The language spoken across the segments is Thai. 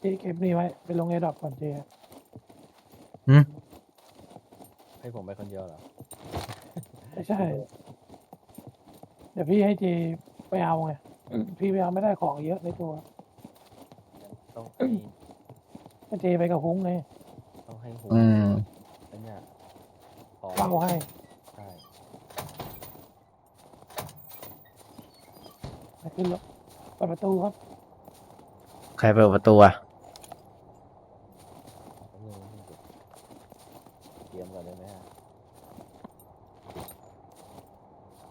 เจเก็บนี่ไว้ ไปลงแอร์ดรอปก่อนเจหืม ให้ผมไปคนเดียวเหรอ ไม่ใช่ เดี๋ยวพี่ให้เจไปเอาไง พี่ไปเอาไม่ได้ของเยอะในตัวต้องให้ก็เจไปกับหุ้งไงต้องให้หูอืม อันเนี้ยพอเฝ้าให้ใช่ไปขึ้นรถเปิดประตูครับ ใครเปิดประตูอะ แล้วยังไม่เสร็จเตรียมก่อนได้ไหมอะ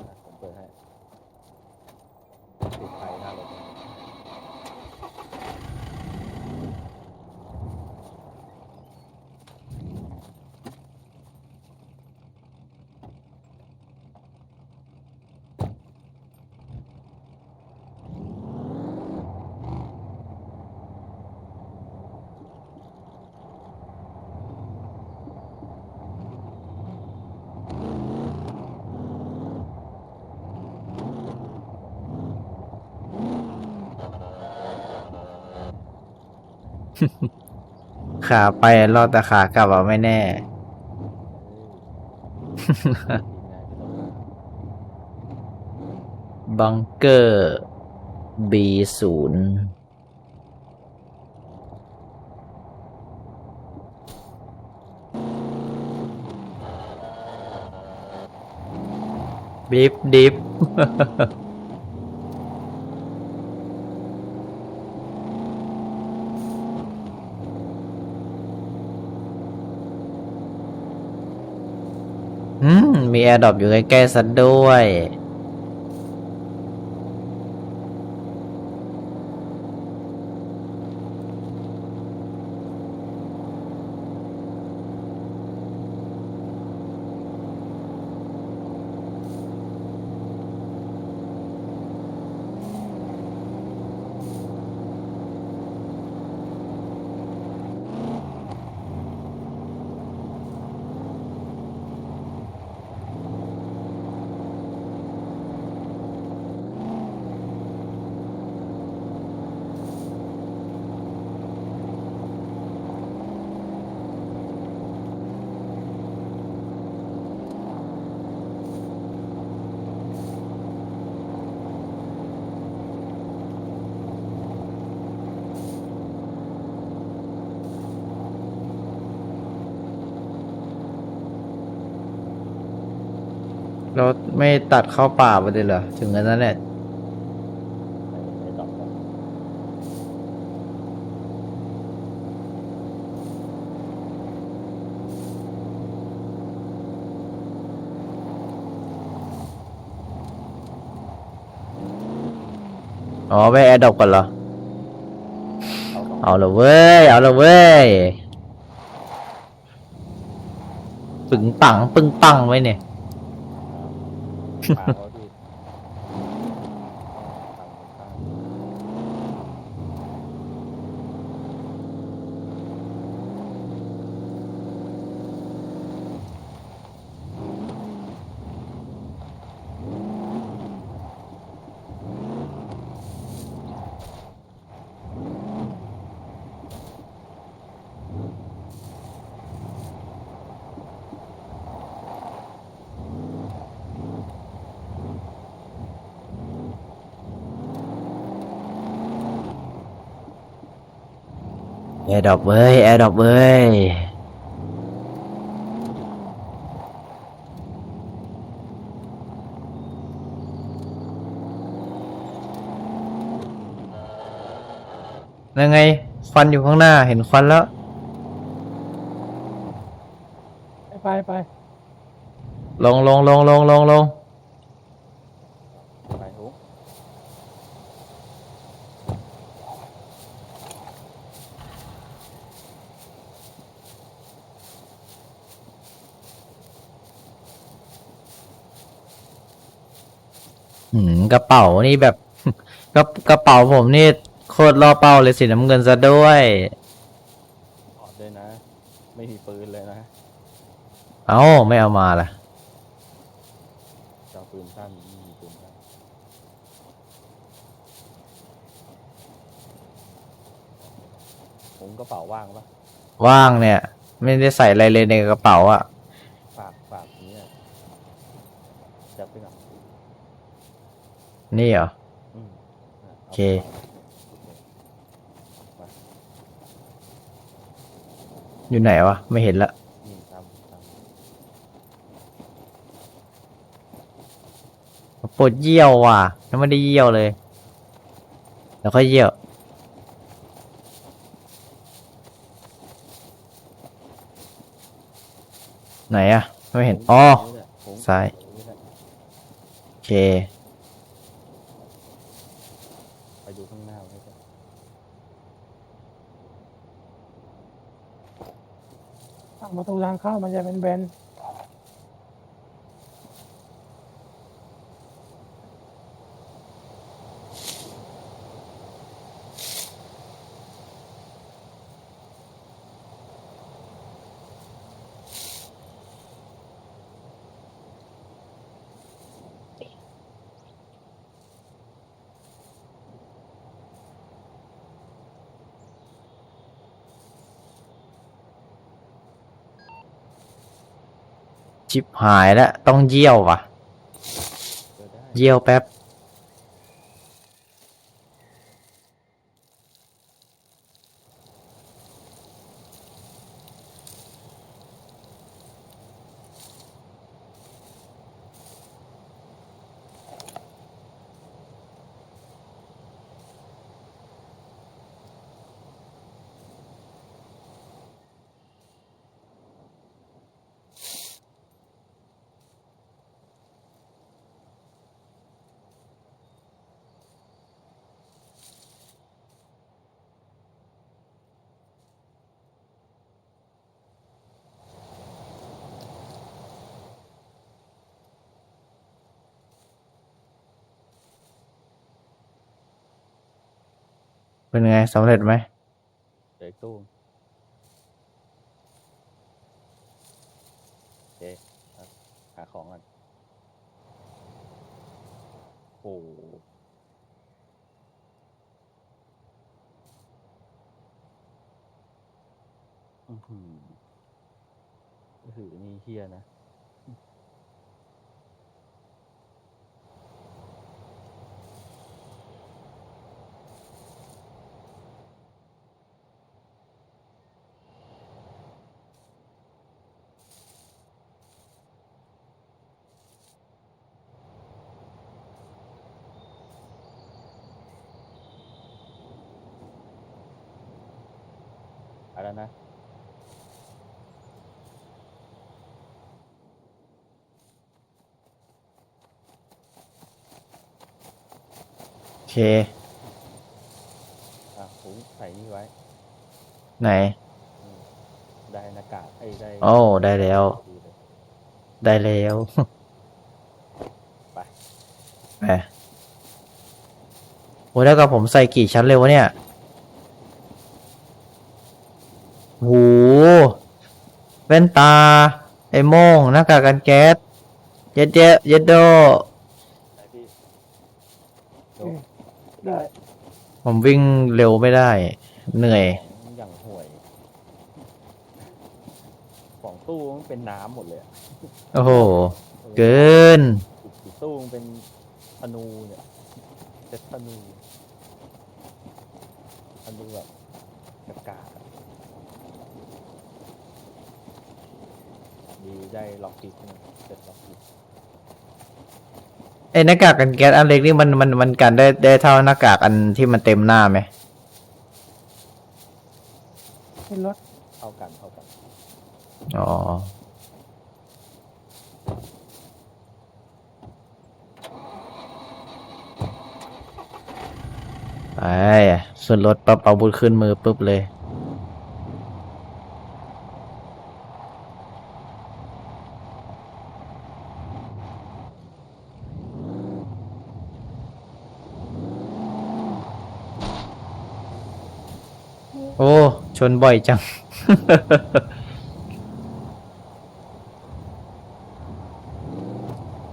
อะผมเปิดให้ปิดไฟหน้ารถนะ ขาไปรอดแต่ขากลับอะไม่แน่ บังเกอร์ B ศูนย์ดิฟดิฟ อื มีแอร์ดรอปอยู่ใกล้ๆซะด้วย รถไม่ตัดเข้าป่าไปเลยเหรอ ถึงกันนั้นแหละอ๋อไปแอร์ดอปก่อนเหรอเอาสองเอาละเว้ย เอาละเว้ย ปึงปัง ปึงปังไว้เนี่ย ปากเขาที่ฝั่งข้าง แอ ร์ดรอปเว้ยแอร์ดรอปเว้ยยังไงควันอยู่ข้างหน้าเห็นควันแล้ว ไปไปไปลงลงลงลงลงลง ไปทุก หืม กระเป๋านี่แบบกระกระเป๋าผมนี่โคตรล่อเป้าเลยสีน้ำเงินซะด้วยถอดด้วยนะ ไม่มีปืนเลยนะเอ้าไม่เอามาล่ะจะเอาปืนสั้นไม่มีปืนสั้นผมกระเป๋าว่างปะว่างเนี่ย ไม่ได้ใส่อะไรเลยในกระเป๋าอะ ฝากฝากนี้อะจับไปก่อน นี่เหรออืมะโอเคมาอยู่ไหนวะ ไม่เห็นละนี่ตามตามปวดเยี่ยวว่ะยังไม่ได้เยี่ยวเลย แล้วก็เยี่ยวไหนอะไม่เห็น อ๋อนี่แหละผมซ้ายนี่แหละโอเคไป ดูข้างหน้าไว้ก่อนฝั่งประตูทางเข้ามันจะเป็นเบน ชิบหายแล้ว ต้องเยี่ยวว่ะเจอได้เยี่ยวแป๊บ เป็นไงสำเร็จไหมเจออีกตู้โอเคครับหาของก่อนโอ้หอื้อหืออือหือนี่เฮียนะ แล้วนะ โอเค อะผมใส่นี่ไว้ ไหนอืมได้หน้ากากไอ้ยได้โอ้ได้แล้ว ดีเลยได้แล้ว ไปไปโอ้แล้วกับผมใส่กี่ชั้นเลยวะเนี่ยโห แว่นตา ไอ้โม่งหน้ากากกันแก๊สเย็ดเยเย็ดโดไปพี่โอเคได้ ผมวิ่งเร็วไม่ได้ เหนื่อยของอย่างห่วยของตู้มันเป็นน้ำหมดเลยอะโอ้โห เกิน อีกอีกตู้มันเป็นธนูเนี่ยเซตธนูธนูแบบกากาอะ ดีได้ล็อกพิกนะเซตล็อกพิกไอ้หน้ากากกันแก๊สอันเล็กนี่มันมันมันกันได้ได้เท่าหน้ากากอันที่มันเต็มหน้าไหมขึ้นรถเท่ากันเท่ากันอ๋อ ไปส่วนรถปั๊บเอาบุญขึ้นมือปุ๊บเลย โอ้ ชนบ่อยจัง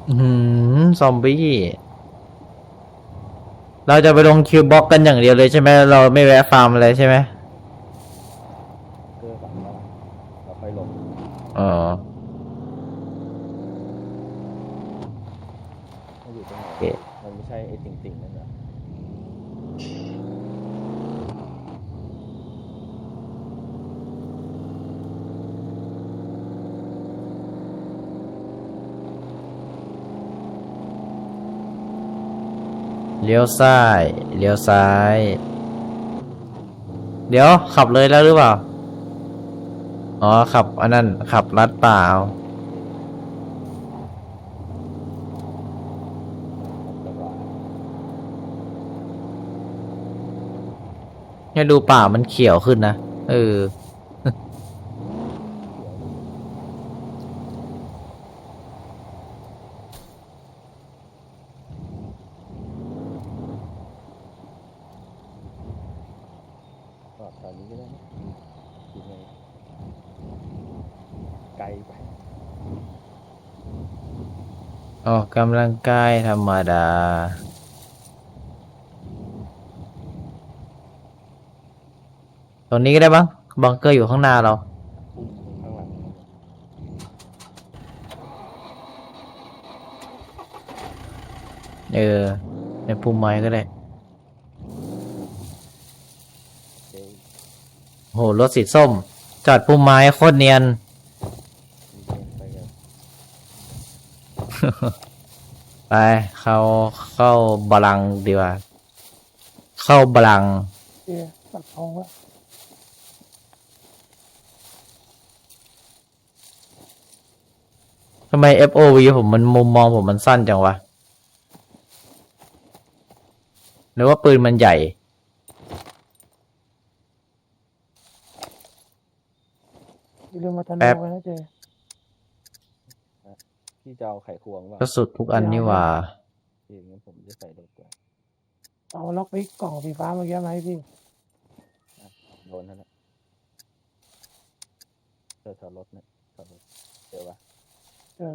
อืม ซอมบี้ เราจะไปลงคิวบ็อกกันอย่างเดียวเลยใช่ไหม เราไม่แวะฟาร์มอะไรใช่ไหม ตรงไหน โอเค มันไม่ใช่ไอ้ติ่งติ่งๆนั่นเหรอ เลี้ยวซ้าย เลี้ยวซ้าย เดี๋ยวขับเลยแล้วหรือเปล่า อ๋อขับอันนั้นขับลัดเปล่าอันตราเนี่ยดูป่ามันเขียวขึ้นนะ เออ ก็ตอนนี้ก็ได้นะคิดไงไกลไป ออ กำลังกายธรรมดา ตรงนี้ก็ได้บ้างบังเกอร์อยู่ข้างหน้าเรา เออ ในพุ่มไม้ก็ได้ โห รถสีส้ม จอดพุ่มไม้โคตรเนียนมีเดิน ไปกันไปเข้าเข้าบาลังก์ดีกว่า เข้าบาลังก์เจ๊ตัดทองแล้วทำไม FOV ผมมันมุมมองผมมันสั้นจังวะหรือว่าปืนมันใหญ่ อย่าลืมมาธนูแป๊บไว้นะเจ๊ พี่จะเอาไข่ควงว่ะก็สุดทุกอันนี่หว่าพี่งั้นผมจะใส่รถก่อนเอาล็อกพิกกล่องสีฟ้าเมื่อกี้ไหมาให้พี่โดนนั่นแหละเจอแถวรถเนี่ยแถวรถเจอปะเจอ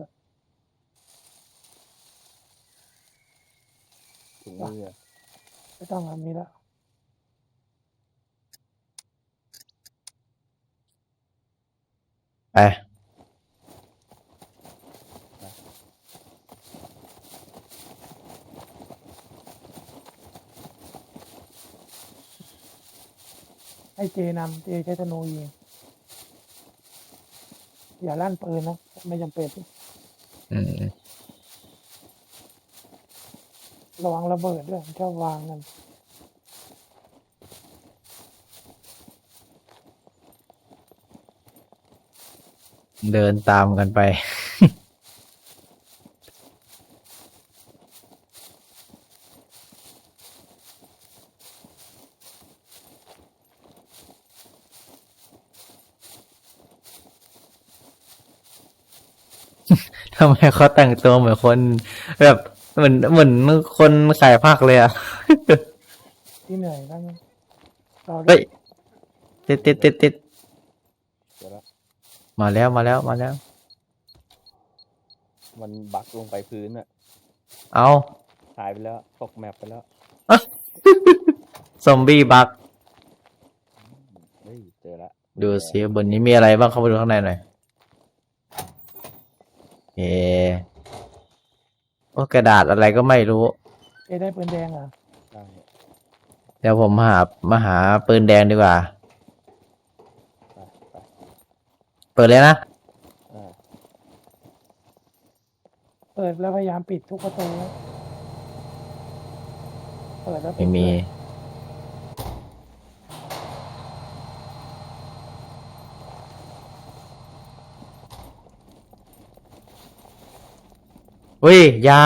ถุงมืออะไม่ต้องทำนี้แล้วไป ให้เจนำเจใช้ธนูยิงอย่าลั่นปืนนะ ไม่จำเป็นอืมระวังระเบิดด้วยชอบวางกันเดินตามกันไป ทำไมเขาแต่งตัวเหมือนคน แบบเหมือนเหมือนคนขายผักเลยอะที่เหนื่อยแล้วมันเราเฮ้ยติดติดติดติดเจอแล้วมาแล้วมาแล้วมาแล้ว มันบักลงไปพื้นอะเอาหายไปแล้ว ตกแมปไปแล้วซอมบี้บักเฮ้ยเจอละดูสิบนนี้มีอะไรบ้างเข้าไปดูข้างในหน่อย เอโอ้กระดาษอะไรก็ไม่รู้เจได้ปืนแดงเหรอได้เดี๋ยวผมหามาหาปืนแดงดีกว่า ไปไปเปิดเลยนะอ่าเปิดแล้วพยายามปิดทุกประตูนะเปิดแล้วปิไม่ดมี ด้วย อุ้ยยา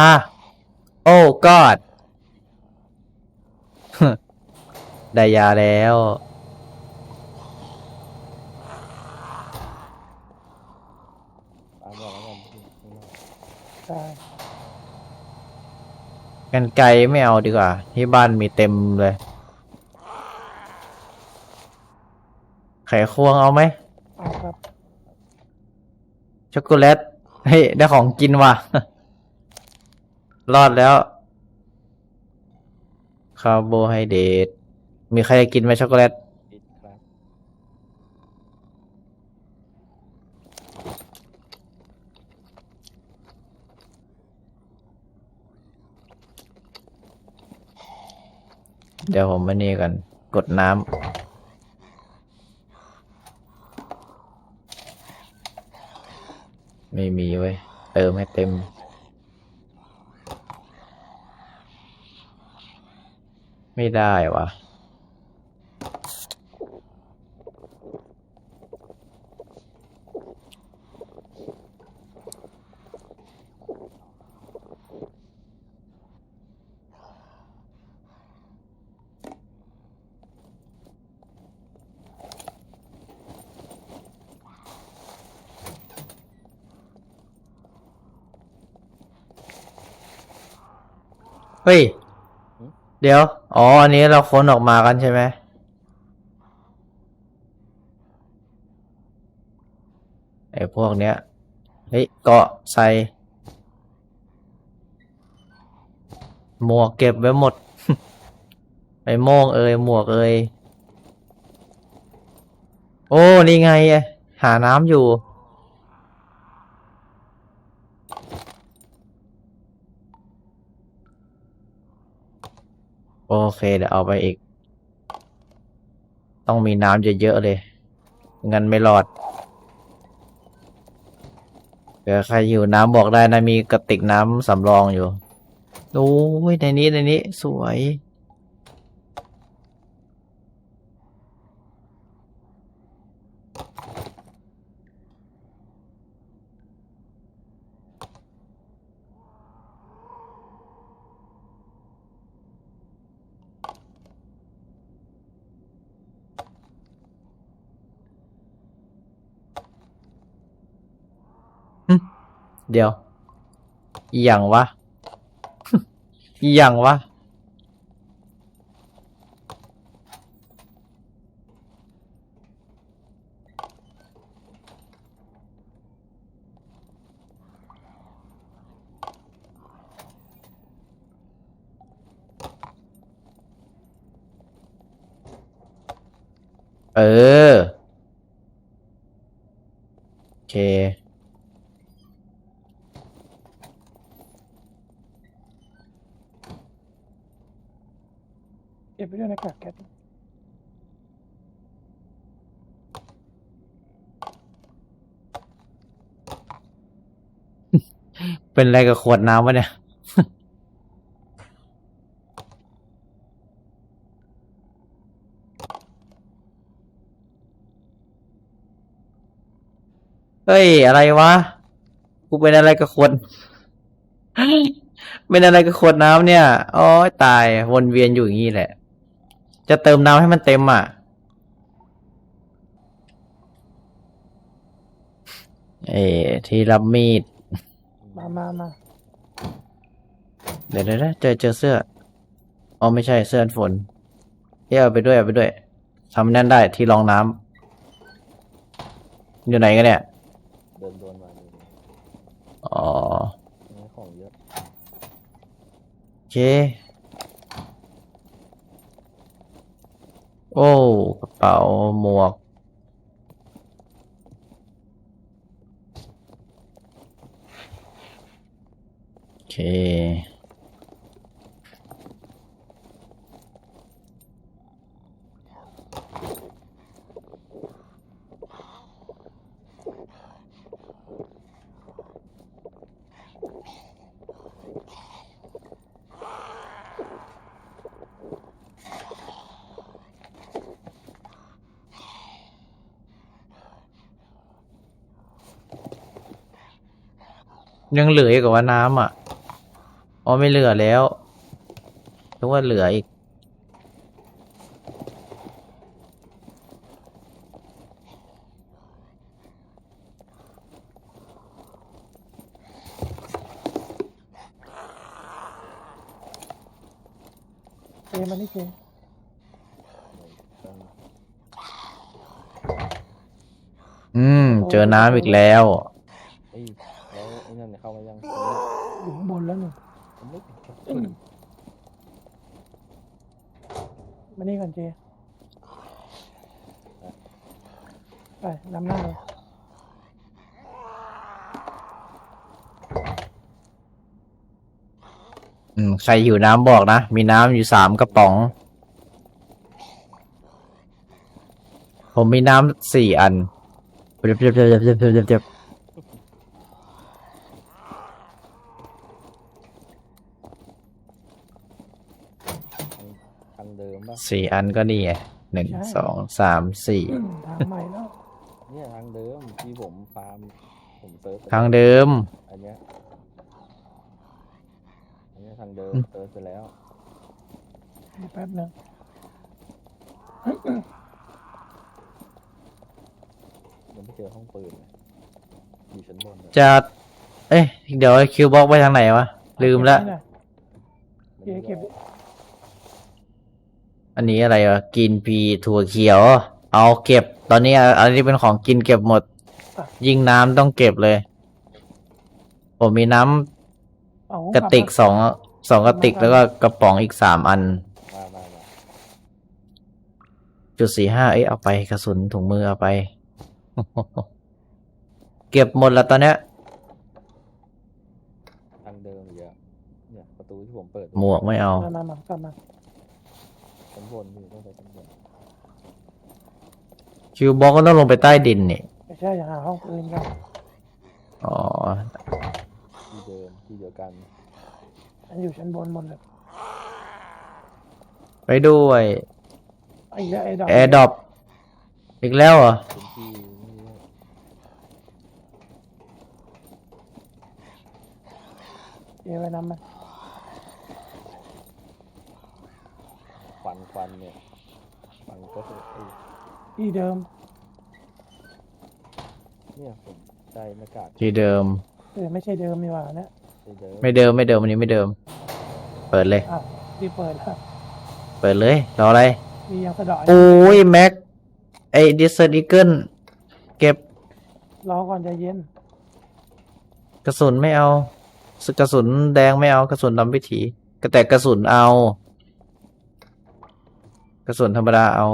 โอ้กอด ได้ยาแล้ว ตามก่อนแล้วกันพี่ข้างนอกใช่กันไกลไม่เอาดีกว่า ที่บ้านมีเต็มเลย ไขควงเอาไหม เอาครับ ช็อกโกแลต เฮ้ย ได้ของกินว่ะ รอดแล้ว คาร์โบไฮเดรตมีใครจะกินไหมช็อกโกแลตเดี๋ยวผมมานี่กัน กดน้ำไม่มีเว้ย เติมให้เต็ม ไม่ได้วะเฮ้ย เดี๋ยว อ๋อ อันนี้เราค้นออกมากันใช่ไหมไอ้พวกเนี้ย เฮ้ย เกาะใส่ หมวกเก็บไว้หมด ไอ้โม่งเอ่ยหมวกเอ่ยโอ้ นี่ไงอะหาน้ำอยู่ โอเค เดี๋ยวเอาไปอีก ต้องมีน้ำเยอะๆเลยงั้นไม่รอดเดี๋ยวใครอยู่น้ำบอกได้นะมีกระติกน้ำสำรองอยู่โอ้ยในนี้ในนี้สวย เดียวอหย่างวะอหย่างวะ เออ โอเค เก็บไปด้วยในกากแก๊ส เป็นอะไรกับขวดน้ำวะเนี่ย เฮ้ย อะไรวะ กูเป็นอะไรกับขวด เป็นอะไรกับขวดน้ำเนี่ยอ้ยตาย วนเวียนอยู่อย่างนี้แหละ จะเติมน้ำให้มันเต็มอะ เอ้ที่รับมีด มามามาเดี๋ยวเดี๋ยวเดี๋ยวเจอเจอเสื้ออ๋อไม่ใช่เสื้อกันฝนเอ้ยเอาไปด้วยเอาไปด้วยทำนั่นได้ที่รองน้ำอยู่ไหนกันเนี่ยเดินโดนมาเลยอ๋อนี่ของเยอะโอเคโอ้กระเป๋าหมวก เคยังเหลืออีกว่าน้ำอะ อ๋อไม่เหลือแล้วนึกว่าเหลืออีกเจมานี่เจอืม เจอน้ำอีกแล้วเอ้ยแล้วไอ้นั่นเนี่ยเข้ามายัง อยู่ข้างบนแล้วหนึ่ง มไานี่ก่อนเจไปนำหน้าเลยอืมใครหิวน้ำบอกนะ มีน้ำอยู่สามกระป๋อง ผมมีน้ำสี่อันเจ็บเจ็บเจ็บเจ็บเจ็บเจ็บ สี่อันก็นี่ไงหนึ่งสองสามสี่ทางใหม่แล้วเนี่ยทางเดิมที่ผมฟาร์มผมเซิร์ชไปทางเดิม อันเนี้ยอันเนี้ยทางเดิมอืมเซิร์ชไปแล้วแป๊บหนึงยังไม่เจอห้องปืนเลยอยู่ชั้นบนเลยจะเอ้ยเดี๋ยวคิวบ็อกไปทางไหนวะ ลืมละเก็บไว้หน่ อยไม่รู้เก็บว่าอันนี้อะไรวะกินพีถั่วเขียว เอาเก็บ ตอนนี้อะอันนี้เป็นของกินเก็บหมด ยิงน้ำต้องเก็บเลย ผมมีน้ำเอากระติกสองสองกระติกแล้วก็กระป๋องอีกสามอัน มามามาจุดสี่ห้าเอ้ยเอาไปกระสุนถุงมือเอาไป เก็บหมดแล้วตอนเนี้ย ทางเดิมอีกอะเนี่ยประตูที่ผมเปิดหมวกไม่เอา มามามากลับมาชั้ นบนอยู่ต้องไปชั้นบนคิวบ็อกก็ต้องลงไปใต้ดินนี่ไม่ใช่อย่าหาห้องปืนกันอ๋อที่เดิมที่เดียวกันมันอยู่ชั้นบนหมดเลยไปด้วยไอ้แล้วไอ้ดอกแอร์ดรอปอีกแล้วเหรอพื้นที่นี่เดี๋ยวไปนำมัน ควันควันเนี่ยควันก็คือไอ้ที่เดิมเนี่ยผมได้หน้ากากที่เดิม เออไม่ใช่เดิมนี่หว่านะที่เดิมไม่เดิมไม่เดิมอันนี้ไม่เดิม เปิดเลยอ้าวที่เปิดแล้วเปิดเลย รออะไร มียังสะเดาะโอ้ยแม็ก ไอดิสเซอร์อีเกิลเก็บรอก่อนใจเย็นกระสุนไม่เอาสกระสุนแดงไม่เอากระสุนดำวิถีก็แต่กระสุนเอา กระสุนธรรมดาเอา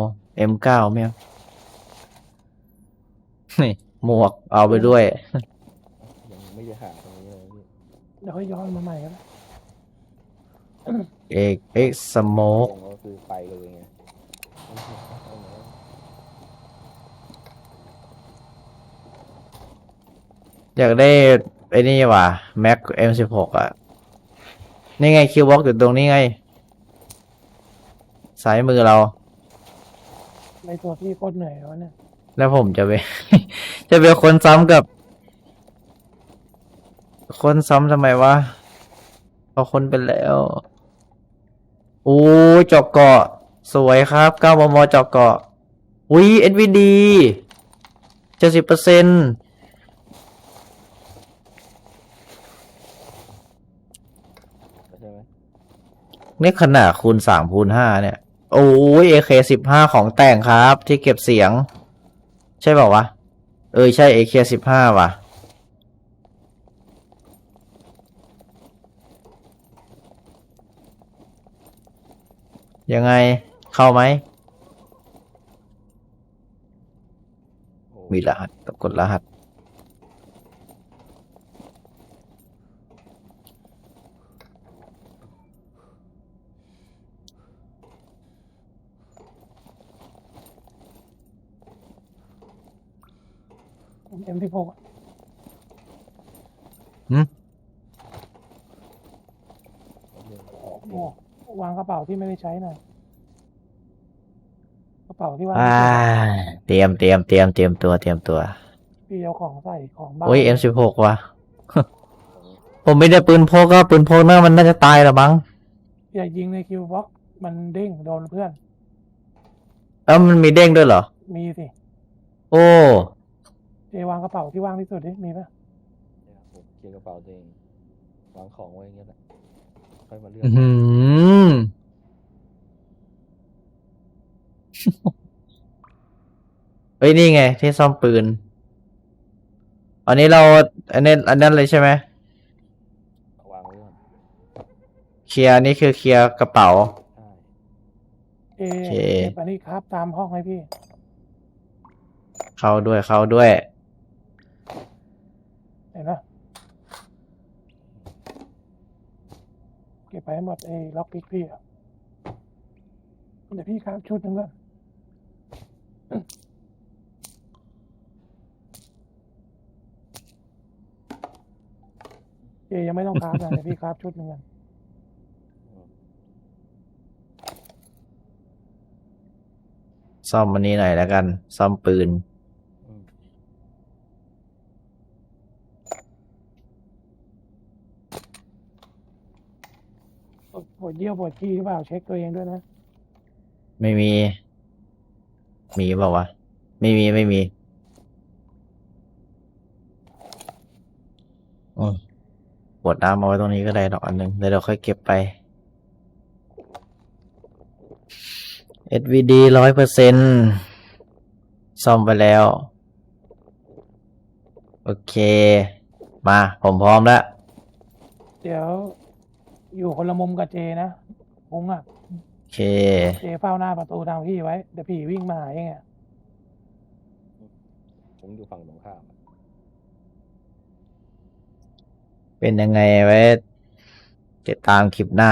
M9 ไม่เอานี่หมวกเอาไปด้วย ยังไม่ได้หาตรงนี้เลยพี่เดี๋ยวค่อยย้อนมาใหม่ก็ได้เอกเอ็กสโมกตรงก็คือไปเลยไงอยากได้ไอ้นี่ว่ะแม็ก M16 อะ นี่ไงคิวบ็อกอยู่ตรงนี้ไง ซ้ายมือเรา ในตัวพี่โคตรเหนื่อยวะเนี่ยแล้วผมจะไป จะเป็นคนซ้ำกับ คนซ้ำทำไมวะพอคนไปแล้วโอ้ยเจาะเกาะ สวยครับ9มมเจาะเกาะอุ้ย SVD เจ็ดสิบเปอร์เซ็นต์ใช่ไหมนี่ขนาดคูณสามคูณห้าเนี่ย โอ้ย AK สิบห้าของแต่งครับ ที่เก็บเสียง ใช่เปล่าวะ เออ ใช่ AK สิบห้าว่ะ ยังไงเข้าไหมโอ้มีรหัสต้องกดรหัส เอ็มที่หกหืมโอ้วางกระเป๋าที่ไม่ได้ใช้หน่อยกระเป๋าที่วางอ่า เตรียมเตรียมเตรียมเตรียมตัวเตรียมตัวพี่เอาของใส่ของบ้านโอ้ย M16 ว่ะ ผมไม่ได้ปืนพกก็ปืนพกน่ามันน่าจะตายแล้วมั้งอย่ายิงในคิวบ็อกมันเด้งโดนเพื่อน เอ้ามันมีเด้งด้วยเหรอ มีสิ โอ้ เจวางกระเป๋าที่ว่างที่สุดดิมีปะเนี่ยผมเคลียร์กระเป๋าตัวเองวางของไว้อย่างเงี้ยแหละค่อยมาเลือก อื้อหือ เฮ้ย นี่ไง ที่ซ่อมปืน อันนี้เรา อันนี้อันนั้นเลยใช่ไหมวางไว้ก่อนเคลียร์นี่คือเคลียร์กระเป๋า ใช่เจโอเค เก็บอันนี้ครับตามห้องให้พี่ เข้าด้วยเข้าด้วย เห็นไหมเก็บไปหมดไอ้ล็อกพิกพี่เดี๋ยวพี่คราบชุดหนึ่งก่อนเอยังไม่ต้องคราบนะเดี๋ยวพี่คราบชุดหนึ่งก่อนซ่อมวันนี้หน่อยแล้วกัน ซ่อมปืน ปวดเยี่ยวปวดขี้หรือเปล่าเช็คตัวเองด้วยนะ ไม่มี มีเปล่าวะ ไม่มีไม่มีอืมปวดน้ำเอาไว้ตรงนี้ก็ได้ดอกอันหนึ่งเดี๋ยวเราค่อยเก็บไป SVD ร้อยเปอร์เซ็นซ่อมไปแล้ว โอเค มา ผมพร้อมแล้ว เดี๋ยว อยู่คนละมุมกับเจนะพงอะ โอเค เจเฝ้าหน้าประตูทางพี่ไว้ เดี๋ยวพี่วิ่งมาหาเองอะผมอยู่ฝั่งตรงข้ามอะเป็นยังไงไว้ติดตามคลิปหน้า